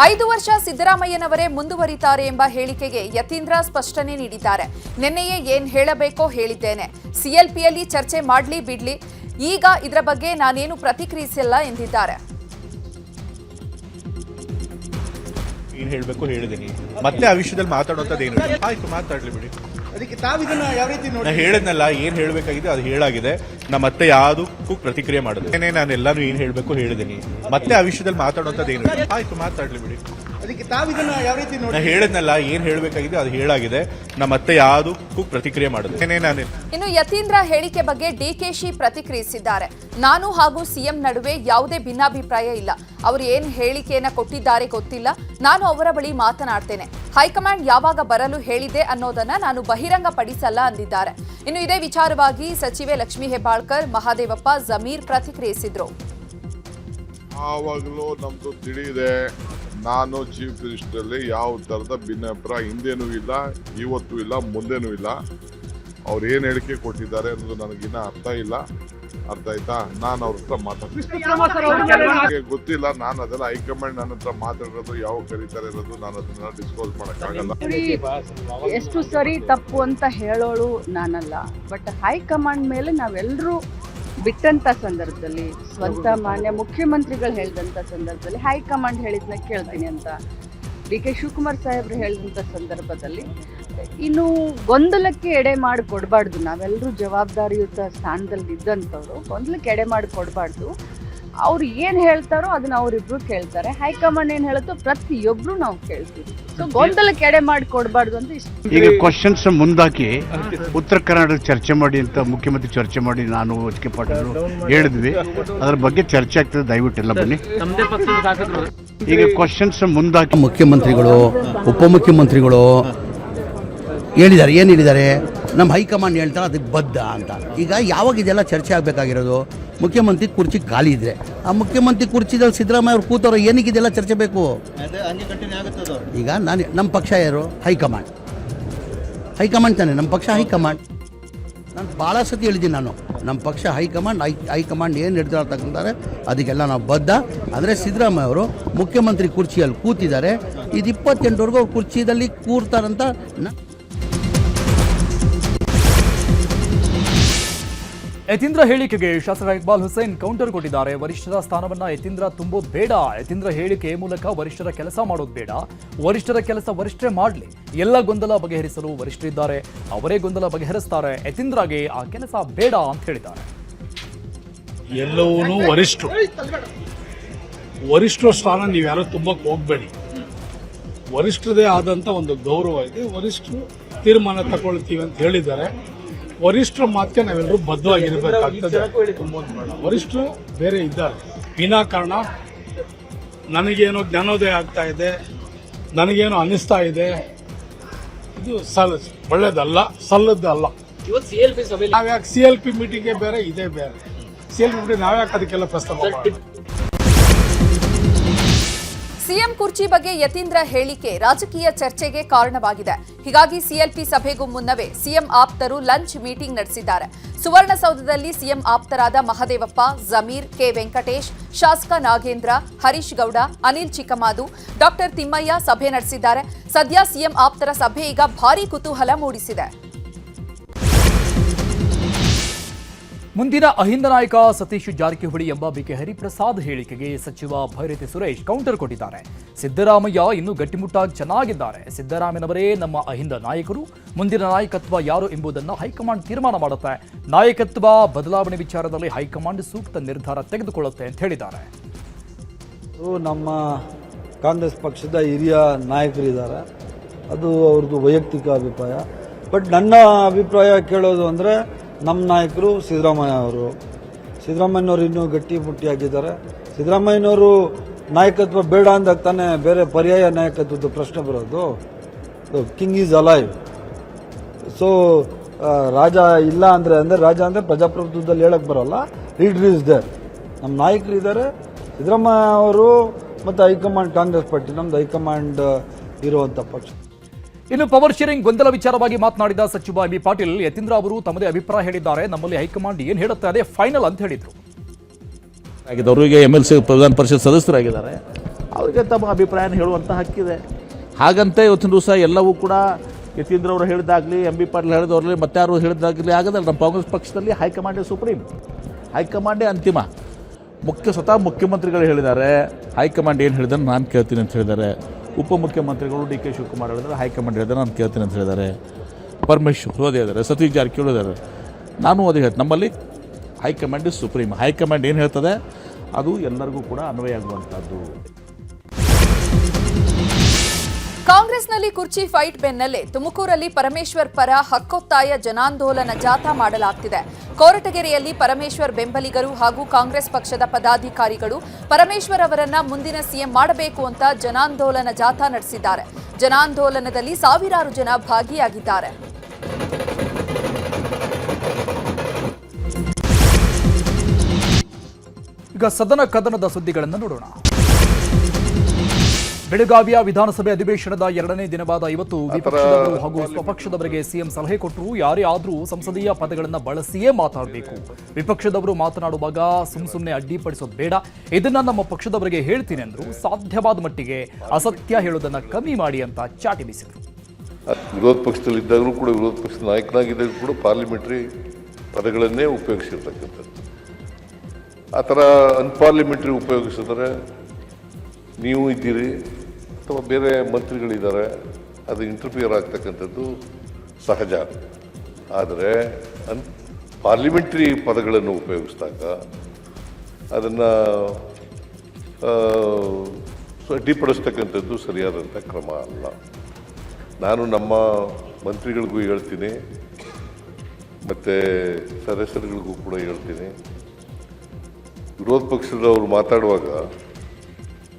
ಐದು ವರ್ಷ ಸಿದ್ದರಾಮಯ್ಯನವರೇ ಮುಂದುವರಿತಾರೆ ಎಂಬ ಹೇಳಿಕೆಗೆ ಯತೀಂದ್ರ ಸ್ಪಷ್ಟನೆ ನೀಡಿದ್ದಾರೆ. ನಿನ್ನೆಯೇ ಏನ್ ಹೇಳಬೇಕೋ ಹೇಳಿದ್ದೇನೆ. ಸಿಎಲ್ಪಿಯಲ್ಲಿ ಚರ್ಚೆ ಮಾಡ್ಲಿ ಬಿಡ್ಲಿ. ಈಗ ಇದರ ಬಗ್ಗೆ ನಾನೇನು ಪ್ರತಿಕ್ರಿಯಿಸಿಲ್ಲ ಎಂದಿದ್ದಾರೆ. ಹೇಳ್ಬೇಕು ಮತ್ತೆ ಆ ವಿಷಯದಲ್ಲಿ ಮಾತಾಡೋದೇನು ಆಯ್ತು, ಮಾತಾಡ್ಲಿ ಬಿಡಿ. ಅದಕ್ಕೆ ತಾವು ಯಾವ ರೀತಿ ನೋಡಿ ನಾನು ಹೇಳಿದ್ನಲ್ಲ, ಏನ್ ಹೇಳಬೇಕಾಗಿದೆ ಅದು ಹೇಳಾಗಿದೆ. ನಮ್ಮ ಮತ್ತೆ ಯಾವುದಕ್ಕೂ ಪ್ರತಿಕ್ರಿಯೆ ಮಾಡಿದೆ ನಾನು ಎಲ್ಲಾನು ಏನ್ ಹೇಳಬೇಕು ಹೇಳಿದೀನಿ. ಮತ್ತೆ ಆ ವಿಷಯದಲ್ಲಿ ಮಾತಾಡೋಂಥದ್ದು ಏನು ಆಯ್ತು, ಮಾತಾಡ್ಲಿ ಬಿಡಿ. ಅದಕ್ಕೆ ತಾವು ಇದನ್ನ ಯಾವ ರೀತಿ ನೋಡಿ ಹೇಳಿದ್ನಲ್ಲ ಏನ್ ಹೇಳಬೇಕಾಗಿದೆ ಅದು ಹೇಳಾಗಿದೆ. ನಮ್ಮ ಮತ್ತೆ ಯಾವುದಕ್ಕೂ ಪ್ರತಿಕ್ರಿಯೆ ಮಾಡಿದೆ ನಾನು ಇನ್ನು ಯತೀಂದ್ರ ಹೇಳಿಕೆ ಬಗ್ಗೆ ಡಿಕೆಶಿ ಪ್ರತಿಕ್ರಿಯಿಸಿದ್ದಾರೆ. ನಾನು ಹಾಗೂ ಸಿಎಂ ನಡುವೆ ಯಾವುದೇ ಭಿನ್ನಾಭಿಪ್ರಾಯ ಇಲ್ಲ. ಅವರು ಏನ್ ಹೇಳಿಕೆಯನ್ನ ಕೊಟ್ಟಿದ್ದಾರೆ ಗೊತ್ತಿಲ್ಲ. ನಾನು ಅವರ ಬಳಿ ಮಾತನಾಡ್ತೇನೆ. ಹೈಕಮಾಂಡ್ ಯಾವಾಗ ಬರಲು ಹೇಳಿದೆ ಅನ್ನೋದನ್ನ ನಾನು ಬಹಿರಂಗ ಪಡಿಸಲ್ಲ ಅಂದಿದ್ದಾರೆ. ಇನ್ನು ಇದೇ ವಿಚಾರವಾಗಿ ಸಚಿವೆ ಲಕ್ಷ್ಮೀ ಹೆಬ್ಬಾಳ್ಕರ್ ಮಹಾದೇವಪ್ಪ ಜಮೀರ್ ಪ್ರತಿಕ್ರಿಯಿಸಿದ್ರು. ಆವಾಗಲೂ ನಮ್ದು ತಿಳಿಇದೆ ನಾನು ಚೀಫ್ ಮಿನಿಸ್ಟರ್ ಅಲ್ಲಿ ಯಾವ ತರದ ಭಿನ್ನಾಭಿಪ್ರಾಯ ಹಿಂದೇನೂ ಇಲ್ಲ ಇವತ್ತೂ ಇಲ್ಲ ಮುಂದೇನೂ ಇಲ್ಲ. ಅವ್ರು ಏನ್ ಹೇಳಿಕೆ ಕೊಟ್ಟಿದ್ದಾರೆ ಅನ್ನೋದು ನನಗಿನ್ನ ಅರ್ಥ ಇಲ್ಲ. ಅರ್ಥ ಆಯ್ತಾ? ನಾನು ಅವ್ರ ಹತ್ರ ಮಾತಾಡ್ತೀನಿ. ಗೊತ್ತಿಲ್ಲ ನಾನು ಅದೆಲ್ಲ ಹೈಕಮಾಂಡ್ ನನ್ನ ಹತ್ರ ಮಾತಾಡೋದು ಯಾವ ಕರೀತಾರೆ ಇರೋದು ನಾನು ಅದನ್ನ ಡಿಸ್ಕ್ಲೋಸ್ ಮಾಡಕ್ಕಾಗಲ್ಲ. ಎಷ್ಟು ಸರಿ ತಪ್ಪು ಅಂತ ಹೇಳೋಳು ನಾನಲ್ಲ. ಬಟ್ ಹೈಕಮಾಂಡ್ ಮೇಲೆ ನಾವೆಲ್ಲರೂ ಬಿಟ್ಟಂತ ಸಂದರ್ಭದಲ್ಲಿ ಸ್ವಂತ ಮಾನ್ಯ ಮುಖ್ಯಮಂತ್ರಿಗಳು ಹೇಳಿದಂಥ ಸಂದರ್ಭದಲ್ಲಿ ಹೈಕಮಾಂಡ್ ಹೇಳಿದ್ನ ಕೇಳ್ತೀನಿ ಅಂತ. ಡಿ ಕೆ ಶಿವಕುಮಾರ್ ಸಾಹೇಬ್ರು ಹೇಳಿದಂಥ ಸಂದರ್ಭದಲ್ಲಿ ಇನ್ನು ಗೊಂದಲಕ್ಕೆ ಎಡೆ ಮಾಡಿ ಕೊಡಬಾರ್ದು ನಾವೆಲ್ಲರೂ ಜವಾಬ್ದಾರಿಯುತ ಸ್ಥಾನದಲ್ಲಿ ಇದ್ದಂಥವ್ರು ಗೊಂದಲಕ್ಕೆ ಎಡೆ ಮಾಡಿ ಕೊಡಬಾರ್ದು ಅವ್ರು ಏನು ಹೇಳ್ತಾರೋ ಅದನ್ನ ಅವರಿಬ್ರು ಕೇಳ್ತಾರೆ. ಹೈಕಮಾಂಡ್ ಏನು ಹೇಳುತ್ತೋ ಪ್ರತಿಯೊಬ್ರು ನಾವು ಕೇಳ್ತೀವಿ. ಸೊ ಗೊಂದಲಕ್ಕೆ ಎಡೆ ಮಾಡಿ ಕೊಡಬಾರ್ದು ಅಂತ ಇಷ್ಟ. ಈಗ ಕ್ವಶನ್ಸ್ ಮುಂದಾಕಿ ಉತ್ತರ ಕರ್ನಾಟಕ ಚರ್ಚೆ ಮಾಡಿ ಅಂತ ಮುಖ್ಯಮಂತ್ರಿ ಚರ್ಚೆ ಮಾಡಿ ನಾನು ಎಚ್ ಕೆ ಪಾಟೀಲ್ ಹೇಳಿದ್ವಿ. ಅದ್ರ ಬಗ್ಗೆ ಚರ್ಚೆ ಆಗ್ತದೆ ದಯವಿಟ್ಟು ಎಲ್ಲ ಬನ್ನಿ. ಈಗ ಕ್ವಶನ್ಸ್ ಮುಂದಾಕಿ. ಮುಖ್ಯಮಂತ್ರಿಗಳು ಉಪಮುಖ್ಯಮಂತ್ರಿಗಳು ಹೇಳಿದ್ದಾರೆ ಏನು ಹೇಳಿದ್ದಾರೆ? ನಮ್ಮ ಹೈಕಮಾಂಡ್ ಹೇಳ್ತಾರೆ ಅದಕ್ಕೆ ಬದ್ಧ ಅಂತ. ಈಗ ಯಾವಾಗ ಇದೆಲ್ಲ ಚರ್ಚೆ ಆಗಬೇಕಾಗಿರೋದು? ಮುಖ್ಯಮಂತ್ರಿ ಕುರ್ಚಿ ಖಾಲಿ ಇದ್ರೆ. ಆ ಮುಖ್ಯಮಂತ್ರಿ ಕುರ್ಚಿದಲ್ಲಿ ಸಿದ್ದರಾಮಯ್ಯ ಅವ್ರು ಕೂತವ್ರು ಏನಕ್ಕೆ ಇದೆಲ್ಲ ಚರ್ಚೆ ಬೇಕು? ಈಗ ನಾನು ನಮ್ಮ ಪಕ್ಷ ಯಾರು? ಹೈಕಮಾಂಡ್. ಹೈಕಮಾಂಡ್ ತಾನೆ? ನಮ್ಮ ಪಕ್ಷ ಹೈಕಮಾಂಡ್. ನಾನು ಭಾಳ ಸತಿ ಹೇಳಿದ್ದೀನಿ ನಾನು ನಮ್ಮ ಪಕ್ಷ ಹೈಕಮಾಂಡ್ ಹೈ ಹೈಕಮಾಂಡ್ ಏನು ನಿರ್ಧಾರ ತಗೊಂತಾರೆ ಅದಕ್ಕೆಲ್ಲ ನಾವು ಬದ್ಧ. ಅಂದರೆ ಸಿದ್ದರಾಮಯ್ಯ ಅವರು ಮುಖ್ಯಮಂತ್ರಿ ಕುರ್ಚಿಯಲ್ಲಿ ಕೂತಿದ್ದಾರೆ. ಇದು ಇಪ್ಪತ್ತೆಂಟವರೆಗೂ ಅವ್ರು ಕುರ್ಚಿದಲ್ಲಿ ಕೂರ್ತಾರಂತ ನ ಯತೀಂದ್ರ ಹೇಳಿಕೆಗೆ ಶಾಸಕ ಇಕ್ಬಾಲ್ ಹುಸೇನ್ ಕೌಂಟರ್ ಕೊಟ್ಟಿದ್ದಾರೆ. ವರಿಷ್ಠರ ಸ್ಥಾನವನ್ನ ಯತೀಂದ್ರ ತುಂಬೋದು ಬೇಡ. ಯತೀಂದ್ರ ಹೇಳಿಕೆ ಮೂಲಕ ವರಿಷ್ಠರ ಕೆಲಸ ಮಾಡೋದು ಬೇಡ. ವರಿಷ್ಠರ ಕೆಲಸ ವರಿಷ್ಠರೇ ಮಾಡಲಿ. ಎಲ್ಲ ಗೊಂದಲ ಬಗೆಹರಿಸಲು ವರಿಷ್ಠರಿದ್ದಾರೆ ಅವರೇ ಗೊಂದಲ ಬಗೆಹರಿಸ್ತಾರೆ. ಯತೀಂದ್ರಗೆ ಆ ಕೆಲಸ ಬೇಡ ಅಂತ ಹೇಳಿದ್ದಾರೆ. ಎಲ್ಲವೂ ವರಿಷ್ಠರು. ವರಿಷ್ಠರ ಸ್ಥಾನ ನೀವ್ಯಾರು ತುಂಬಕ್ಕೆ ಹೋಗ್ಬೇಡಿ. ವರಿಷ್ಠರದೇ ಆದಂತ ಒಂದು ಗೌರವ ಇದೆ. ವರಿಷ್ಠರು ತೀರ್ಮಾನ ತಗೊಳ್ತೀವಿ ಅಂತ ಹೇಳಿದ್ದಾರೆ. ವರಿಷ್ಠರ ಮಾತಿಗೆ ನಾವೆಲ್ಲರೂ ಬದ್ಧವಾಗಿರ್ಬೇಕಾಗ್ತದೆ. ವರಿಷ್ಠರು ಬೇರೆ ಇದ್ದಾರೆ. ವಿನಾಕಾರಣ ನನಗೇನು ಜ್ಞಾನೋದಯ ಆಗ್ತಾ ಇದೆ ನನಗೇನೋ ಅನಿಸ್ತಾ ಇದೆ. ಇದು ಸಲ್ ಒಳ್ಳೇದಲ್ಲ ಸಲ್ಲದ್ದಲ್ಲ ನಾವ್ಯಾಕೆ ಸಿ ಎಲ್ ಪಿ ಮೀಟಿಂಗ್ಗೆ ಬೇರೆ ಇದೇ ಬೇರೆ. ಸಿ ಎಲ್ ಪಿ ಮೀಟಿಂಗ್ ನಾವ್ಯಾಕೆ ಅದಕ್ಕೆಲ್ಲ ಪ್ರಸ್ತಾಪ? ಸಿಎಂ ಕುರ್ಚಿ ಬಗ್ಗೆ ಯತೀಂದ್ರ ಹೇಳಿಕೆ ರಾಜಕೀಯ ಚರ್ಚೆಗೆ ಕಾರಣವಾಗಿದೆ. ಹೀಗಾಗಿ ಸಿಎಲ್ಪಿ ಸಭೆಗೂ ಮುನ್ನವೇ ಸಿಎಂ ಆಪ್ತರು ಲಂಚ್ ಮೀಟಿಂಗ್ ನಡೆಸಿದ್ದಾರೆ. ಸುವರ್ಣಸೌಧದಲ್ಲಿ ಸಿಎಂ ಆಪ್ತರಾದ ಮಹದೇವಪ್ಪ, ಜಮೀರ್, ಕೆ. ವೆಂಕಟೇಶ್, ಶಾಸಕ ನಾಗೇಂದ್ರ, ಹರೀಶ್ ಗೌಡ, ಅನಿಲ್ ಚಿಕ್ಕಮಾದು, ಡಾಕ್ಟರ್ ತಿಮ್ಮಯ್ಯ ಸಭೆ ನಡೆಸಿದ್ದಾರೆ. ಸದ್ಯ ಸಿಎಂ ಆಪ್ತರ ಸಭೆ ಈಗ ಭಾರೀ ಕುತೂಹಲ ಮೂಡಿಸಿದೆ. ಮುಂದಿನ ಅಹಿಂದ ನಾಯಕ ಸತೀಶ್ ಜಾರಕಿಹೊಳಿ ಎಂಬ ಬಿಕೆ ಹರಿಪ್ರಸಾದ್ ಹೇಳಿಕೆಗೆ ಸಚಿವ ಭೈರತಿ ಸುರೇಶ್ ಕೌಂಟರ್ ಕೊಟ್ಟಿದ್ದಾರೆ. ಸಿದ್ದರಾಮಯ್ಯ ಇನ್ನೂ ಗಟ್ಟಿಮುಟ್ಟಾಗಿ ಚೆನ್ನಾಗಿದ್ದಾರೆ. ಸಿದ್ದರಾಮಯ್ಯನವರೇ ನಮ್ಮ ಅಹಿಂದ ನಾಯಕರು. ಮುಂದಿನ ನಾಯಕತ್ವ ಯಾರು ಎಂಬುದನ್ನು ಹೈಕಮಾಂಡ್ ತೀರ್ಮಾನ ಮಾಡುತ್ತೆ. ನಾಯಕತ್ವ ಬದಲಾವಣೆ ವಿಚಾರದಲ್ಲಿ ಹೈಕಮಾಂಡ್ ಸೂಕ್ತ ನಿರ್ಧಾರ ತೆಗೆದುಕೊಳ್ಳುತ್ತೆ ಅಂತ ಹೇಳಿದ್ದಾರೆ. ನಮ್ಮ ಕಾಂಗ್ರೆಸ್ ಪಕ್ಷದ ಹಿರಿಯ ನಾಯಕರಿದ್ದಾರೆ. ಅದು ಅವ್ರದ್ದು ವೈಯಕ್ತಿಕ ಅಭಿಪ್ರಾಯ. ಬಟ್ ನನ್ನ ಅಭಿಪ್ರಾಯ ಕೇಳೋದು ಅಂದರೆ ನಮ್ಮ ನಾಯಕರು ಸಿದ್ದರಾಮಯ್ಯ ಅವರು. ಸಿದ್ದರಾಮಯ್ಯನವರು ಇನ್ನೂ ಗಟ್ಟಿ ಮುಟ್ಟಿಯಾಗಿದ್ದಾರೆ ಸಿದ್ದರಾಮಯ್ಯನವರು ನಾಯಕತ್ವ ಬೇಡ ಅಂದಾಗ ತಾನೇ ಬೇರೆ ಪರ್ಯಾಯ ನಾಯಕತ್ವದ ಪ್ರಶ್ನೆ ಬರೋದು. ಕಿಂಗ್ ಈಸ್ ಅಲೈವ್ ಸೊ ರಾಜ ಇಲ್ಲ ಅಂದರೆ ಅಂದರೆ ರಾಜ ಅಂದರೆ ಪ್ರಜಾಪ್ರಭುತ್ವದಲ್ಲಿ ಹೇಳಕ್ಕೆ ಬರೋಲ್ಲ. ಲೀಡರ್ ಈಸ್ ದೇರ್ ನಮ್ಮ ನಾಯಕರು ಇದ್ದಾರೆ. ಸಿದ್ದರಾಮಯ್ಯ ಅವರು ಮತ್ತು ಹೈಕಮಾಂಡ್ ಕಾಂಗ್ರೆಸ್ ಪಾರ್ಟಿ. ನಮ್ಮದು ಹೈಕಮಾಂಡ್ ಇರುವಂಥ ಪಕ್ಷ. ಇನ್ನು ಪವರ್ ಶೇರಿಂಗ್ ಗೊಂದಲ ವಿಚಾರವಾಗಿ ಮಾತನಾಡಿದ ಸಚಿವ ಬಿ ಪಾಟೀಲ್, ಯತೀಂದ್ರ ಅವರು ತಮ್ಮದೇ ಅಭಿಪ್ರಾಯ ಹೇಳಿದ್ದಾರೆ. ನಮ್ಮಲ್ಲಿ ಹೈಕಮಾಂಡ್ ಏನು ಹೇಳುತ್ತೆ ಅದೇ ಫೈನಲ್ ಅಂತ ಹೇಳಿದ್ರು. ಅವರಿಗೆ ಎಂ ಎಲ್ ಸಿ ಪ್ರಧಾನ ಪರಿಷತ್ ಸದಸ್ಯರಾಗಿದ್ದಾರೆ. ಅವರಿಗೆ ತಮ್ಮ ಅಭಿಪ್ರಾಯನ ಹೇಳುವಂಥ ಹಕ್ಕಿದೆ ಹಾಗಂತ ಇವತ್ತಿನ ದಿವಸ ಎಲ್ಲವೂ ಕೂಡ ಯತೀಂದ್ರ ಅವರು ಹೇಳಿದಾಗಲಿ, ಎಂ ಬಿ ಪಾಟೀಲ್ ಮತ್ತೆ ಯಾರು ಹೇಳಿದಾಗಲಿ ಆಗದಲ್ಲ. ನಮ್ಮ ಕಾಂಗ್ರೆಸ್ ಪಕ್ಷದಲ್ಲಿ ಹೈಕಮಾಂಡೇ ಸುಪ್ರೀಂ. ಹೈಕಮಾಂಡೇ ಅಂತಿಮ. ಮುಖ್ಯ ಸ್ವತಃ ಮುಖ್ಯಮಂತ್ರಿಗಳು ಹೇಳಿದ್ದಾರೆ. ಹೈಕಮಾಂಡ್ ಏನು ಹೇಳಿದ್ರೆ ನಾನು ಕೇಳ್ತೀನಿ ಅಂತ ಹೇಳಿದ್ದಾರೆ. ಉಪಮುಖ್ಯಮಂತ್ರಿಗಳು ಡಿ ಕೆ ಶಿವಕುಮಾರ್ ಹೇಳಿದ್ರೆ ಹೈಕಮಾಂಡ್ ಹೇಳಿದ್ರೆ ನಾನು ಕೇಳ್ತೀನಿ ಅಂತ ಹೇಳಿದ್ದಾರೆ. ಪರಮೇಶ್ವರ್ ಹೋದೆ ಹೇಳಿದ್ದಾರೆ ಸತೀಶ್ ಜಾರಕಿಹೊಳಿ ಇದ್ದಾರೆ ನಾನು ಅದೇ ಹೇಳ್ತೀನಿ, ನಮ್ಮಲ್ಲಿ ಹೈಕಮಾಂಡ್ ಇಸ್ ಸುಪ್ರೀಂ ಹೈಕಮಾಂಡ್ ಏನು ಹೇಳ್ತದೆ? ಅದು ಎಲ್ಲರಿಗೂ ಕೂಡ ಅನ್ವಯ ಆಗುವಂಥದ್ದು. ಕಾಂಗ್ರೆಸ್ನಲ್ಲಿ ಕುರ್ಚಿ ಫೈಟ್ ಬೆನ್ನಲ್ಲೇ ತುಮಕೂರಲ್ಲಿ ಪರಮೇಶ್ವರ್ ಪರ ಹಕ್ಕೊತ್ತಾಯ ಜನಾಂದೋಲನ ಜಾಥಾ ಮಾಡಲಾಗ್ತಿದೆ. ಕೋರಟಗೆರೆಯಲ್ಲಿ ಪರಮೇಶ್ವರ್ ಬೆಂಬಲಿಗರು ಹಾಗೂ ಕಾಂಗ್ರೆಸ್ ಪಕ್ಷದ ಪದಾಧಿಕಾರಿಗಳು ಪರಮೇಶ್ವರ್ ಅವರನ್ನ ಮುಂದಿನ ಸಿಎಂ ಮಾಡಬೇಕು ಅಂತ ಜನಾಂದೋಲನ ಜಾಥಾ ನಡೆಸಿದ್ದಾರೆ. ಜನಾಂದೋಲನದಲ್ಲಿ ಸಾವಿರಾರು ಜನ ಭಾಗಿಯಾಗಿದ್ದಾರೆ. ಈಗ ಸದನ ಕದನದ ಸುದ್ದಿಗಳನ್ನು ನೋಡೋಣ. ಬೆಳಗಾವಿಯ ವಿಧಾನಸಭೆ ಅಧಿವೇಶನದ ಎರಡನೇ ದಿನವಾದ ಇವತ್ತು ವಿಪಕ್ಷದವರು ಹಾಗೂ ಸ್ವಪಕ್ಷದವರಿಗೆ ಸಿಎಂ ಸಲಹೆ ಕೊಟ್ಟರು. ಯಾರೇ ಆದರೂ ಸಂಸದೀಯ ಪದಗಳನ್ನು ಬಳಸಿಯೇ ಮಾತಾಡಬೇಕು. ವಿಪಕ್ಷದವರು ಮಾತನಾಡುವಾಗ ಸುಮ್ ಸುಮ್ಮನೆ ಅಡ್ಡಿಪಡಿಸೋದು ಬೇಡ. ಇದನ್ನ ನಮ್ಮ ಪಕ್ಷದವರಿಗೆ ಹೇಳ್ತೀನಿ ಅಂದ್ರು ಸಾಧ್ಯವಾದ ಮಟ್ಟಿಗೆ ಅಸತ್ಯ ಹೇಳೋದನ್ನ ಕಮ್ಮಿ ಮಾಡಿ ಅಂತ ಚಾಟಿ ಬೀಸಿದ್ರು. ವಿರೋಧ ಪಕ್ಷದಲ್ಲಿದ್ದಾಗಲೂ ಕೂಡ ವಿರೋಧ ಪಕ್ಷದ ನಾಯಕನಾಗಿದ್ದಾಗ ಕೂಡ ಪಾರ್ಲಿಮೆಂಟ್ರಿ ಪದಗಳನ್ನೇ ಉಪಯೋಗಿಸಿರ್ತಕ್ಕಂಥದ್ದು. ಆ ಥರ ಅನ್ಪಾರ್ಲಿಮೆಂಟ್ರಿ ಉಪಯೋಗಿಸಿದ್ರೆ ನೀವು ಇದ್ದೀರಿ. ಅಥವಾ ಬೇರೆ ಮಂತ್ರಿಗಳಿದ್ದಾರೆ, ಅದು ಇಂಟರ್ಫಿಯರ್ ಆಗ್ತಕ್ಕಂಥದ್ದು ಸಹಜ. ಆದರೆ, ಅನ್ ಪಾರ್ಲಿಮೆಂಟ್ರಿ ಪದಗಳನ್ನು ಉಪಯೋಗಿಸಿದಾಗ ಅದನ್ನು ಅಡ್ಡಿಪಡಿಸ್ತಕ್ಕಂಥದ್ದು ಸರಿಯಾದಂಥ ಕ್ರಮ ಅಲ್ಲ. ನಾನು ನಮ್ಮ ಮಂತ್ರಿಗಳಿಗೂ ಹೇಳ್ತೀನಿ, ಮತ್ತು ಸದಸ್ಯರುಗಳಿಗೂ ಕೂಡ ಹೇಳ್ತೀನಿ. ವಿರೋಧ ಪಕ್ಷದವರು ಮಾತಾಡುವಾಗ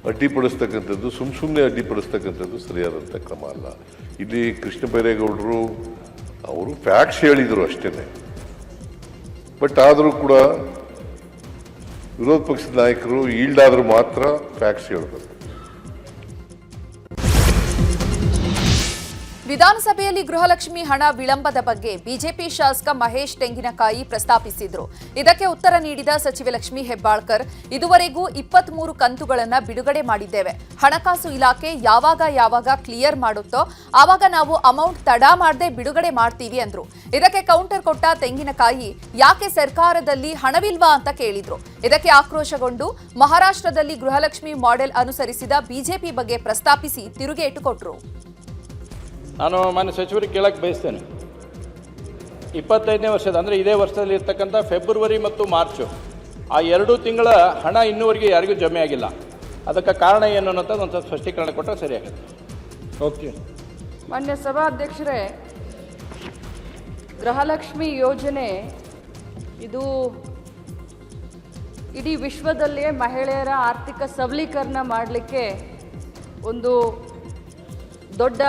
ಅಡ್ಡಿಪಡಿಸ್ತಕ್ಕಂಥದ್ದು ಸುಮ್ಮ ಸುಮ್ಮನೆ ಅಡ್ಡಿಪಡಿಸ್ತಕ್ಕಂಥದ್ದು ಸರಿಯಾದಂಥ ಕ್ರಮ ಅಲ್ಲ. ಇಲ್ಲಿ ಕೃಷ್ಣ ಬೈರೇಗೌಡರು ಅವರು ಫ್ಯಾಕ್ಟ್ಸ್ ಹೇಳಿದರು ಅಷ್ಟೇ ಬಟ್ ಆದರೂ ಕೂಡ ವಿರೋಧ ಪಕ್ಷದ ನಾಯಕರು ಈಲ್ಡ್ ಆದರೂ ಮಾತ್ರ ಫ್ಯಾಕ್ಟ್ಸ್ ಹೇಳಬೇಕು. ವಿಧಾನಸಭೆಯಲ್ಲಿ ಗೃಹಲಕ್ಷ್ಮಿ ಹಣ ವಿಳಂಬದ ಬಗ್ಗೆ ಬಿಜೆಪಿ ಶಾಸಕ ಮಹೇಶ್ ತೆಂಗಿನಕಾಯಿ ಪ್ರಸ್ತಾಪಿಸಿದ್ರು. ಇದಕ್ಕೆ ಉತ್ತರ ನೀಡಿದ ಸಚಿವೆ ಲಕ್ಷ್ಮಿ ಹೆಬ್ಬಾಳ್ಕರ್, ಇದುವರೆಗೂ ಇಪ್ಪತ್ಮೂರು ಕಂತುಗಳನ್ನು ಬಿಡುಗಡೆ ಮಾಡಿದ್ದೇವೆ. ಹಣಕಾಸು ಇಲಾಖೆ ಯಾವಾಗ ಯಾವಾಗ ಕ್ಲಿಯರ್ ಮಾಡುತ್ತೋ ಆವಾಗ ನಾವು ಅಮೌಂಟ್ ತಡ ಮಾಡದೆ ಬಿಡುಗಡೆ ಮಾಡ್ತೀವಿ ಅಂದ್ರು. ಇದಕ್ಕೆ ಕೌಂಟರ್ ಕೊಟ್ಟ ತೆಂಗಿನಕಾಯಿ, ಯಾಕೆ ಸರ್ಕಾರದಲ್ಲಿ ಹಣವಿಲ್ವಾ ಅಂತ ಕೇಳಿದ್ರು. ಇದಕ್ಕೆ ಆಕ್ರೋಶಗೊಂಡು ಮಹಾರಾಷ್ಟ್ರದಲ್ಲಿ ಗೃಹಲಕ್ಷ್ಮಿ ಮಾಡೆಲ್ ಅನುಸರಿಸಿದ ಬಿಜೆಪಿ ಬಗ್ಗೆ ಪ್ರಸ್ತಾಪಿಸಿ ತಿರುಗೇಟು ಕೊಟ್ರು. ನಾನು ಮಾನ್ಯ ಸಚಿವರಿಗೆ ಕೇಳಕ್ಕೆ ಬಯಸ್ತೇನೆ. ಇಪ್ಪತ್ತೈದನೇ ವರ್ಷದ ಅಂದರೆ ಇದೇ ವರ್ಷದಲ್ಲಿ ಇರ್ತಕ್ಕಂಥ ಫೆಬ್ರವರಿ ಮತ್ತು ಮಾರ್ಚು ಆ ಎರಡು ತಿಂಗಳ ಹಣ ಇನ್ನೂವರೆಗೆ ಯಾರಿಗೂ ಜಮೆ ಆಗಿಲ್ಲ. ಅದಕ್ಕೆ ಕಾರಣ ಏನು ಅನ್ನೋದು ಒಂದು ಸ್ವಲ್ಪ ಸ್ಪಷ್ಟೀಕರಣ ಕೊಟ್ಟರೆ ಸರಿಯಾಗುತ್ತೆ. ಓಕೆ. ಮಾನ್ಯ ಸಭಾಧ್ಯಕ್ಷರೇ ಗೃಹಲಕ್ಷ್ಮಿ ಯೋಜನೆ ಇದು ಇಡೀ ವಿಶ್ವದಲ್ಲಿಯೇ ಮಹಿಳೆಯರ ಆರ್ಥಿಕ ಸಬಲೀಕರಣ ಮಾಡಲಿಕ್ಕೆ ಒಂದು ದೊಡ್ಡ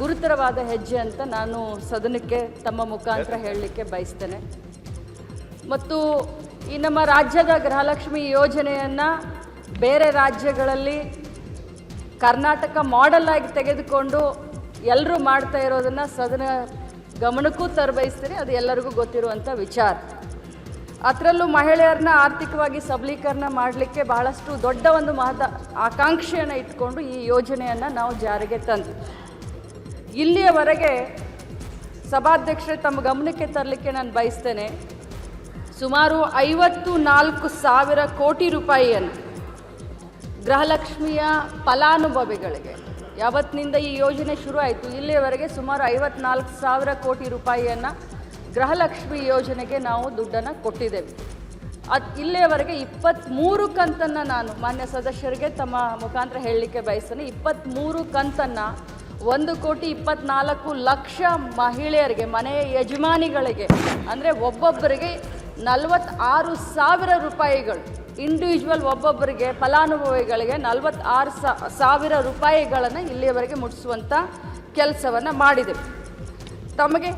ಗುರುತರವಾದ ಹೆಜ್ಜೆ ಅಂತ ನಾನು ಸದನಕ್ಕೆ ತಮ್ಮ ಮುಖಾಂತರ ಹೇಳಲಿಕ್ಕೆ ಬಯಸ್ತೇನೆ. ಮತ್ತು ಈ ನಮ್ಮ ರಾಜ್ಯದ ಗೃಹಲಕ್ಷ್ಮಿ ಯೋಜನೆಯನ್ನು ಬೇರೆ ರಾಜ್ಯಗಳಲ್ಲಿ ಕರ್ನಾಟಕ ಮಾಡೆಲ್ ಆಗಿ ತೆಗೆದುಕೊಂಡು ಎಲ್ಲರೂ ಮಾಡ್ತಾ ಇರೋದನ್ನು ಸದನ ಗಮನಕ್ಕೂ ತರಬಯಸ್ತೀನಿ. ಅದು ಎಲ್ಲರಿಗೂ ಗೊತ್ತಿರುವಂಥ ವಿಚಾರ. ಅದರಲ್ಲೂ ಮಹಿಳೆಯರನ್ನ ಆರ್ಥಿಕವಾಗಿ ಸಬಲೀಕರಣ ಮಾಡಲಿಕ್ಕೆ ಬಹಳಷ್ಟು ದೊಡ್ಡ ಒಂದು ಮಹದ ಆಕಾಂಕ್ಷೆಯನ್ನು ಇಟ್ಕೊಂಡು ಈ ಯೋಜನೆಯನ್ನು ನಾವು ಜಾರಿಗೆ ತಂದು. ಇಲ್ಲಿಯವರೆಗೆ ಸಭಾಧ್ಯಕ್ಷರೇ ತಮ್ಮ ಗಮನಕ್ಕೆ ತರಲಿಕ್ಕೆ ನಾನು ಬಯಸ್ತೇನೆ, ಸುಮಾರು ಐವತ್ತು ನಾಲ್ಕು ಸಾವಿರ ಕೋಟಿ ರೂಪಾಯಿಯನ್ನು ಗೃಹಲಕ್ಷ್ಮಿಯ ಫಲಾನುಭವಿಗಳಿಗೆ ಯಾವತ್ತಿನಿಂದ ಈ ಯೋಜನೆ ಶುರು ಆಯಿತು, ಇಲ್ಲಿಯವರೆಗೆ ಸುಮಾರು ಐವತ್ನಾಲ್ಕು ಸಾವಿರ ಕೋಟಿ ರೂಪಾಯಿಯನ್ನು ಗೃಹಲಕ್ಷ್ಮಿ ಯೋಜನೆಗೆ ನಾವು ದುಡ್ಡನ್ನು ಕೊಟ್ಟಿದ್ದೇವೆ. ಅದು ಇಲ್ಲಿಯವರೆಗೆ ಇಪ್ಪತ್ತ್ಮೂರು ಕಂತನ್ನು ನಾನು ಮಾನ್ಯ ಸದಸ್ಯರಿಗೆ ತಮ್ಮ ಮುಖಾಂತರ ಹೇಳಲಿಕ್ಕೆ ಬಯಸ್ತೇನೆ. ಇಪ್ಪತ್ತ್ಮೂರು ಕಂತನ್ನು ಒಂದು ಕೋಟಿ ಇಪ್ಪತ್ನಾಲ್ಕು ಲಕ್ಷ ಮಹಿಳೆಯರಿಗೆ ಮನೆಯ ಯಜಮಾನಿಗಳಿಗೆ, ಅಂದರೆ ಒಬ್ಬೊಬ್ಬರಿಗೆ ನಲವತ್ತಾರು ಸಾವಿರ ರೂಪಾಯಿಗಳು ಇಂಡಿವಿಜುವಲ್ ಒಬ್ಬೊಬ್ಬರಿಗೆ ಫಲಾನುಭವಿಗಳಿಗೆ ನಲವತ್ತಾರು ಸಾವಿರ ರೂಪಾಯಿಗಳನ್ನು ಇಲ್ಲಿಯವರೆಗೆ ಮುಟ್ಟಿಸುವಂಥ ಕೆಲಸವನ್ನು ಮಾಡಿದೆ ತಮಗೆ